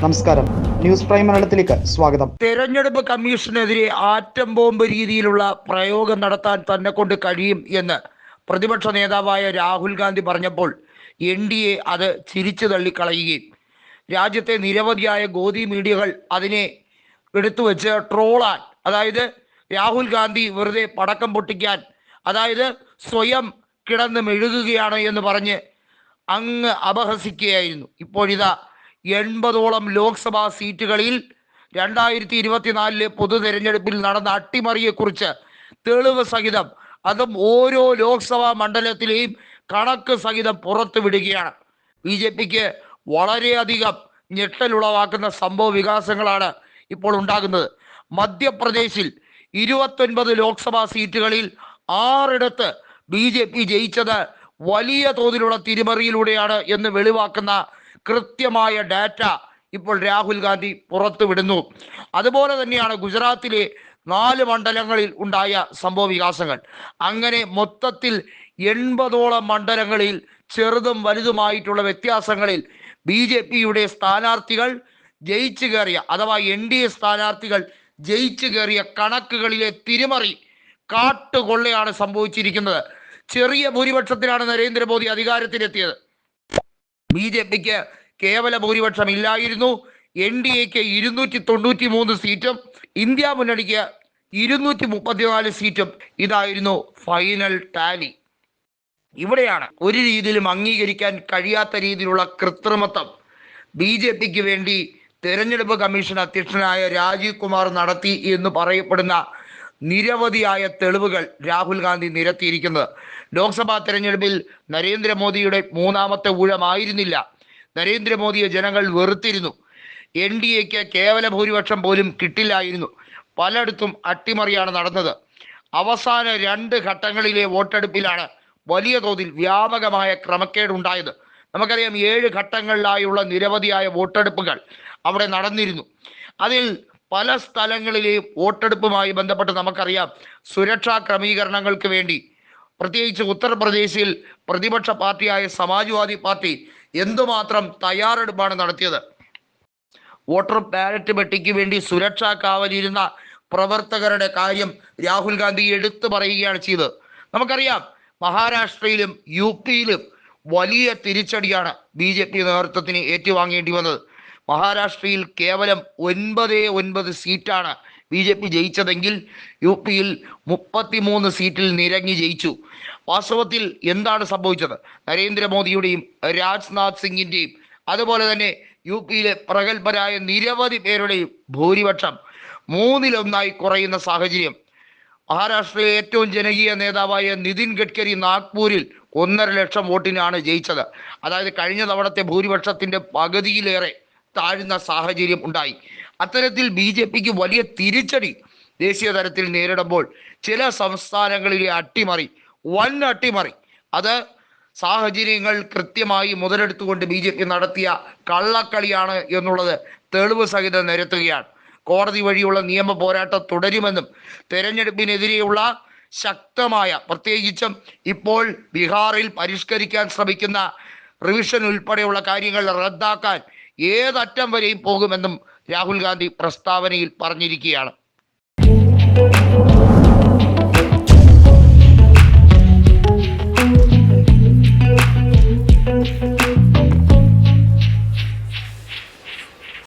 നമസ്കാരം. News prime മലയാളത്തിലേക്ക് സ്വാഗതം. തെരഞ്ഞെടുപ്പ് കമ്മീഷനെതിരെ ആറ്റം ബോംബ് രീതിയിലുള്ള പ്രയോഗം നടത്താൻ തന്നെ കൊണ്ട് കഴിയും എന്ന് പ്രതിപക്ഷ നേതാവായ രാഹുൽ ഗാന്ധി പറഞ്ഞപ്പോൾ എൻ ഡി എ അത് ചിരിച്ചു തള്ളിക്കളയുകയും രാജ്യത്തെ നിരവധിയായ ഗോദി മീഡിയകൾ അതിനെ എടുത്തു വെച്ച് ട്രോളാൻ അതായത് രാഹുൽ ഗാന്ധി വെറുതെ പടക്കം പൊട്ടിക്കാൻ അതായത് സ്വയം കിടന്ന് മെഴുകുകയാണ് എന്ന് പറഞ്ഞ് അങ്ങ് അപഹസിക്കുകയായിരുന്നു. ഇപ്പോഴിതാ എൺപതോളം ലോക്സഭാ സീറ്റുകളിൽ രണ്ടായിരത്തി ഇരുപത്തിനാലിലെ പൊതു തെരഞ്ഞെടുപ്പിൽ നടന്ന അട്ടിമറിയെക്കുറിച്ച് തെളിവ് സഹിതം അതും ഓരോ ലോക്സഭാ മണ്ഡലത്തിലെയും കണക്ക് സഹിതം പുറത്തു വിടുകയാണ് ബി ജെ പിക്ക് വളരെയധികം ഞെട്ടലുളവാക്കുന്ന സംഭവ വികാസങ്ങളാണ് ഇപ്പോൾ ഉണ്ടാകുന്നത്. മധ്യപ്രദേശിൽ ഇരുപത്തൊൻപത് ലോക്സഭാ സീറ്റുകളിൽ ആറിടത്ത് ബി ജെ പി ജയിച്ചത് വലിയ തോതിലുള്ള തിരിമറിയിലൂടെയാണ് എന്ന് വെളിവാക്കുന്ന കൃത്യമായ ഡാറ്റ ഇപ്പോൾ രാഹുൽ ഗാന്ധി പുറത്തുവിടുന്നു. അതുപോലെ തന്നെയാണ് ഗുജറാത്തിലെ നാല് മണ്ഡലങ്ങളിൽ ഉണ്ടായ സംഭവ വികാസങ്ങൾ അങ്ങനെ മൊത്തത്തിൽ എൺപതോളം മണ്ഡലങ്ങളിൽ ചെറുതും വലുതുമായിട്ടുള്ള വ്യത്യാസങ്ങളിൽ ബി ജെ പിയുടെ സ്ഥാനാർത്ഥികൾ ജയിച്ചു കയറിയ അഥവാ എൻ ഡി എ സ്ഥാനാർത്ഥികൾ ജയിച്ചു കയറിയ കണക്കുകളിലെ തിരിമറി കാട്ടുകൊള്ളയാണ് സംഭവിച്ചിരിക്കുന്നത്. ചെറിയ ഭൂരിപക്ഷത്തിലാണ് നരേന്ദ്രമോദി അധികാരത്തിലെത്തിയത്. ബി ജെ പിക്ക് കേവല ഭൂരിപക്ഷം ഇല്ലായിരുന്നു എൻ ഡി എക്ക് ഇരുന്നൂറ്റി തൊണ്ണൂറ്റി മൂന്ന് സീറ്റും ഇന്ത്യ മുന്നണിക്ക് ഇരുന്നൂറ്റി മുപ്പത്തിനാല് സീറ്റും ഇതായിരുന്നു ഫൈനൽ ടാലി. ഇവിടെയാണ് ഒരു രീതിയിലും അംഗീകരിക്കാൻ കഴിയാത്ത രീതിയിലുള്ള കൃത്രിമത്വം. ബി ജെ പിക്ക് വേണ്ടി തെരഞ്ഞെടുപ്പ് കമ്മീഷൻ അധ്യക്ഷനായ രാജീവ് കുമാർ നടത്തി എന്ന് പറയപ്പെടുന്ന നിരവധിയായ തെളിവുകൾ രാഹുൽ ഗാന്ധി നിരത്തിയിരിക്കുന്നത്. ലോക്സഭാ തെരഞ്ഞെടുപ്പിൽ നരേന്ദ്രമോദിയുടെ മൂന്നാമത്തെ ഊഴമായിരുന്നില്ല. നരേന്ദ്രമോദിയെ ജനങ്ങൾ വെറുത്തിരുന്നു. എൻ ഡി എക്ക് കേവല ഭൂരിപക്ഷം പോലും കിട്ടില്ലായിരുന്നു. പലയിടത്തും അട്ടിമറിയാണ് നടന്നത്. അവസാന രണ്ട് ഘട്ടങ്ങളിലെ വോട്ടെടുപ്പിലാണ് വലിയ തോതിൽ വ്യാപകമായ ക്രമക്കേടുണ്ടായത്. നമുക്കറിയാം ഏഴ് ഘട്ടങ്ങളിലായുള്ള നിരവധിയായ വോട്ടെടുപ്പുകൾ അവിടെ നടന്നിരുന്നു. അതിൽ പല സ്ഥലങ്ങളിലെയും വോട്ടെടുപ്പുമായി ബന്ധപ്പെട്ട് നമുക്കറിയാം സുരക്ഷാ ക്രമീകരണങ്ങൾക്ക് വേണ്ടി. പ്രത്യേകിച്ച് ഉത്തർപ്രദേശിൽ പ്രതിപക്ഷ പാർട്ടിയായ സമാജ്വാദി പാർട്ടി എന്തുമാത്രം തയ്യാറെടുപ്പാണ് നടത്തിയത്. വോട്ടർ ബാലറ്റ് പെട്ടിക്ക് വേണ്ടി സുരക്ഷാ കാവലിരുന്ന പ്രവർത്തകരുടെ കാര്യം രാഹുൽ ഗാന്ധി എടുത്തു പറയുകയാണ് ചെയ്തത്. നമുക്കറിയാം മഹാരാഷ്ട്രയിലും യു പിയിലും വലിയ തിരിച്ചടിയാണ് ബി ജെ പി നേതൃത്വത്തിന് ഏറ്റുവാങ്ങേണ്ടി വന്നത്. മഹാരാഷ്ട്രയിൽ കേവലം ഒൻപതേ ഒൻപത് സീറ്റാണ് ബി ജെ പി ജയിച്ചതെങ്കിൽ യു പിയിൽ മുപ്പത്തിമൂന്ന് സീറ്റിൽ നിരങ്ങി ജയിച്ചു. വാസ്തവത്തിൽ എന്താണ് സംഭവിച്ചത്? നരേന്ദ്രമോദിയുടെയും രാജ്നാഥ് സിംഗിന്റെയും അതുപോലെ തന്നെ യു പിയിലെ പ്രഗത്ഭരായ നിരവധി പേരുടെയും ഭൂരിപക്ഷം മൂന്നിലൊന്നായി കുറയുന്ന സാഹചര്യം. മഹാരാഷ്ട്രയിലെ ഏറ്റവും ജനകീയ നേതാവായ നിതിൻ ഗഡ്കരി നാഗ്പൂരിൽ ഒന്നര ലക്ഷം വോട്ടിനാണ് ജയിച്ചത്. അതായത് കഴിഞ്ഞ തവണത്തെ ഭൂരിപക്ഷത്തിന്റെ പകുതിയിലേറെ താഴ്ന്ന സാഹചര്യം ഉണ്ടായി. അത്തരത്തിൽ ബി ജെ പിക്ക് വലിയ തിരിച്ചടി ദേശീയ തലത്തിൽ നേരിടുമ്പോൾ ചില സംസ്ഥാനങ്ങളിലെ അട്ടിമറി വൻ അട്ടിമറി. അത് സാഹചര്യങ്ങൾ കൃത്യമായി മുതലെടുത്തുകൊണ്ട് ബി ജെ പി നടത്തിയ കള്ളക്കളിയാണ് എന്നുള്ളത് തെളിവ് സഹിതം നിരത്തുകയാണ്. കോടതി വഴിയുള്ള നിയമ പോരാട്ടം തുടരുമെന്നും തെരഞ്ഞെടുപ്പിനെതിരെയുള്ള ശക്തമായ പ്രത്യേകിച്ചും ഇപ്പോൾ ബീഹാറിൽ പരിഷ്കരിക്കാൻ ശ്രമിക്കുന്ന റിവിഷൻ ഉൾപ്പെടെയുള്ള കാര്യങ്ങൾ റദ്ദാക്കാൻ ഏതറ്റം വരെയും പോകുമെന്നും രാഹുൽ ഗാന്ധി പ്രസ്താവനയിൽ പറഞ്ഞിരിക്കുകയാണ്.